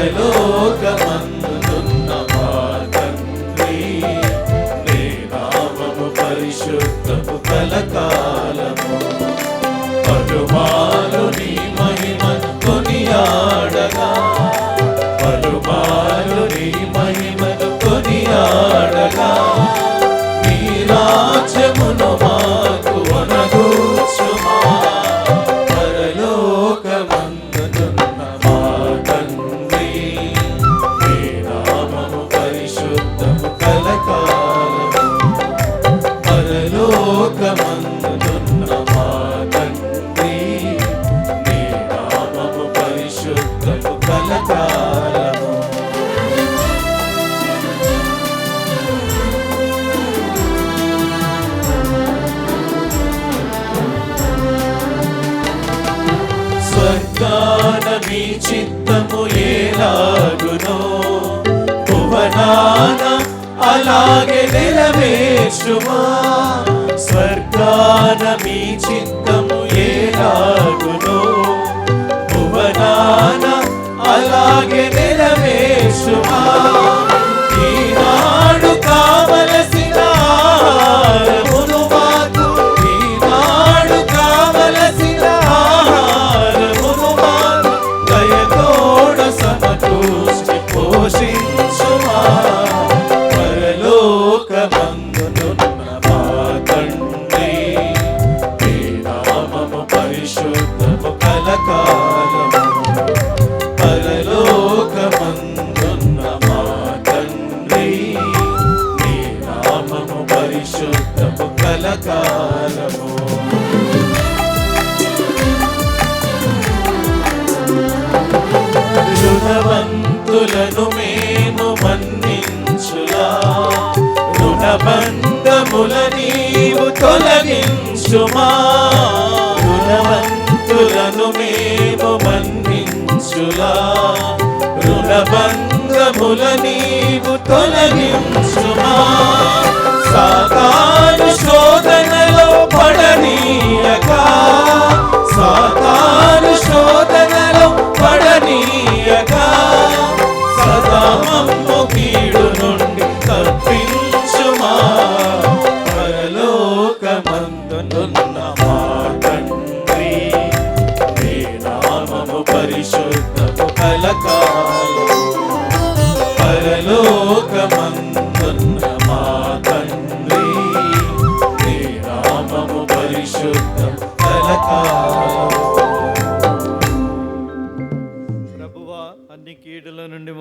పరలోకమందున్న తండ్రి నీ నామము పరిశుద్ధము కలకాలము. పరుమా పరలోకమందున్న మా తండ్రి నీ నామము పరిశుద్ధము కలకాలము స్వర్గాన మీ చిత్తము భువనాన అలాగే నెరవేర్చుమా స్వర్గాన మీ చిత్తము ఏలాగునో? భువనాన అలాగే నెరవేర్చుమా రుణవంతులను మేము మన్నించులా. రుణబంధముల నీవు తొలగించుమా. రుణవంతులను మేము మన్నించులా. రుణబంధముల నీవు తొలగించుమా. సాతాను పరిశుద్ధము పలకాలు పరలోకమందున్న మా తండ్రి నీ నామము పరిశుద్ధం పలకాలు ప్రభువా అన్ని కీడుల నుండి